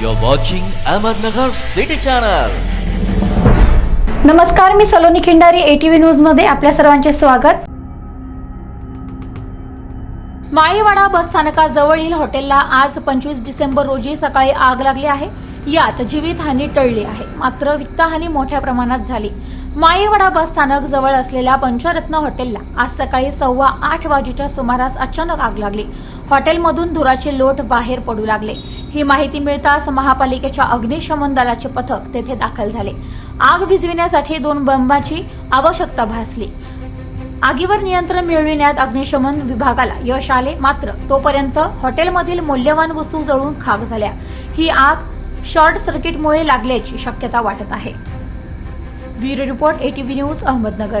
You're watching Ahmednagar City Channel. नमस्कार मी Saloni Khindari ATV न्यूजमध्ये आपल्या सर्वांचे स्वागत. माळीवाडा बसस्थानकाजवळील हॉटेलला आज पंचवीस डिसेंबर रोजी सकाळी आग लागली आहे. यात जीवितहानी टळली आहे. मात्र वित्तहानी मोठ्या प्रमाणात झाली. माळीवाडा बसस्थानक जवळ असलेल्या पंचरत्न हॉटेलला आज सकाळी सव्वा आठ वाजेच्या सुमारास अचानक आग लागली. हॉटेलमधून धुराचे लोट बाहेर पडू लागले. ही माहिती मिळताच महापालिकेच्या अग्निशमन दलाचे पथक तेथे दाखल झाले. आग विझविण्यासाठी दोन बंबाची आवश्यकता भासली. आगीवर नियंत्रण मिळविण्यात अग्निशमन विभागाला यश आले मात्र तोपर्यंत हॉटेलमधील मौल्यवान वस्तू जळून खाक झाल्या. ही आग शॉर्ट सर्किटमुळे लागल्याची शक्यता वाटत आहे. Bureau report ATV news Ahmednagar.